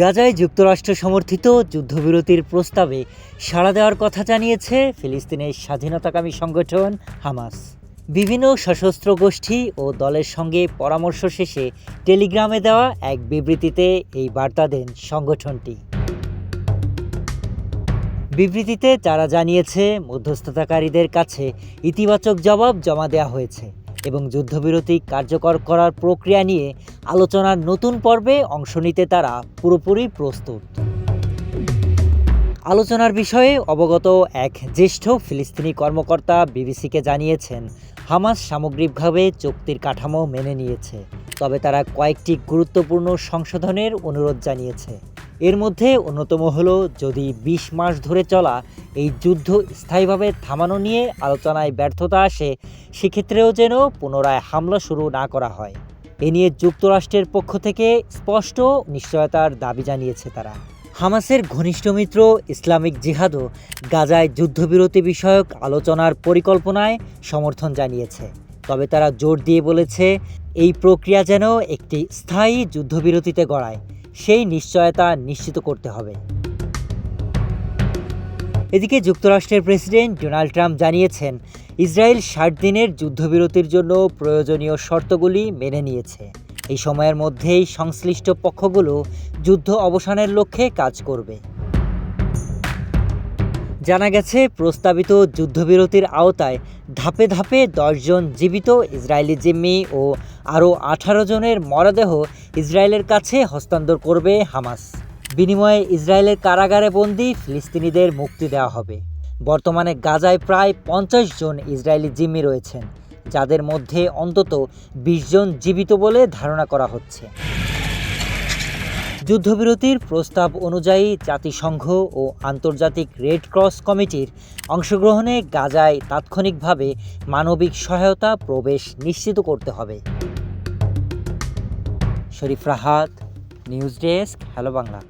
গাজায় যুক্তরাষ্ট্র সমর্থিত যুদ্ধবিরতির প্রস্তাবে সাড়া দেওয়ার কথা জানিয়েছে ফিলিস্তিনের স্বাধীনতাকামী সংগঠন হামাস। বিভিন্ন সশস্ত্র গোষ্ঠী ও দলের সঙ্গে পরামর্শ শেষে টেলিগ্রামে দেওয়া এক বিবৃতিতে এই বার্তা দেন সংগঠনটি। বিবৃতিতে তারা জানিয়েছে, মধ্যস্থতাকারীদের কাছে ইতিবাচক জবাব জমা দেওয়া হয়েছে। এবং যুদ্ধবিরতি কার্যকর করার প্রক্রিয়া নিয়ে আলোচনার নতুন পর্বে অংশ নিতে তারা পুরোপুরি প্রস্তুত। আলোচনার বিষয়ে অবগত এক জ্যেষ্ঠ ফিলিস্তিনি কর্মকর্তা বিবিসিকে জানিয়েছেন, হামাস সামগ্রিকভাবে চুক্তির কাঠামো মেনে নিয়েছে, তবে তারা কয়েকটি গুরুত্বপূর্ণ সংশোধনের অনুরোধ জানিয়েছে। এর মধ্যে অন্যতম হলো যদি বিশ মাস ধরে চলা এই যুদ্ধ স্থায়ীভাবে থামানো নিয়ে আলোচনায় ব্যর্থতা আসে, সেক্ষেত্রেও যেন পুনরায় হামলা শুরু না করা হয়। এ নিয়ে যুক্তরাষ্ট্রের পক্ষ থেকে স্পষ্ট নিশ্চয়তার দাবি জানিয়েছে তারা। হামাসের ঘনিষ্ঠ মিত্র ইসলামিক জিহাদও গাজায় যুদ্ধবিরতি বিষয়ক আলোচনার পরিকল্পনায় সমর্থন জানিয়েছে। তবে তারা জোর দিয়ে বলেছে, এই প্রক্রিয়া যেন একটি স্থায়ী যুদ্ধবিরতিতে গড়ায়। সেই নিশ্চয়তা নিশ্চিত করতে হবে। এদিকে যুক্তরাষ্ট্রের প্রেসিডেন্ট ডোনাল্ড ট্রাম্প জানিয়েছেন, ইসরায়েল ষাট দিনের যুদ্ধবিরতির জন্য প্রয়োজনীয় শর্তগুলি মেনে নিয়েছে। এই সময়ের মধ্যেই সংশ্লিষ্ট পক্ষগুলো যুদ্ধ অবসানের লক্ষ্যে কাজ করবে। জানা গেছে, প্রস্তাবিত যুদ্ধবিরতির আওতায় ধাপে ধাপে দশজন জীবিত ইসরায়েলি জিম্মি ও আরও আঠারো জনের মরদেহ ইসরায়েলের কাছে হস্তান্তর করবে হামাস। বিনিময়ে ইসরায়েলের কারাগারে বন্দি ফিলিস্তিনিদের মুক্তি দেওয়া হবে। বর্তমানে গাজায় প্রায় পঞ্চাশ জন ইসরায়েলি জিম্মি রয়েছেন, যাদের মধ্যে অন্তত বিশ জন জীবিত বলে ধারণা করা হচ্ছে। যুদ্ধবিরতির প্রস্তাব অনুযায়ী জাতিসংঘ ও আন্তর্জাতিক রেড ক্রস কমিটির অংশগ্রহণে গাজায় তাৎক্ষণিকভাবে মানবিক সহায়তা প্রবেশ নিশ্চিত করতে হবে। Sharif Rahat, news desk, hello Bangla.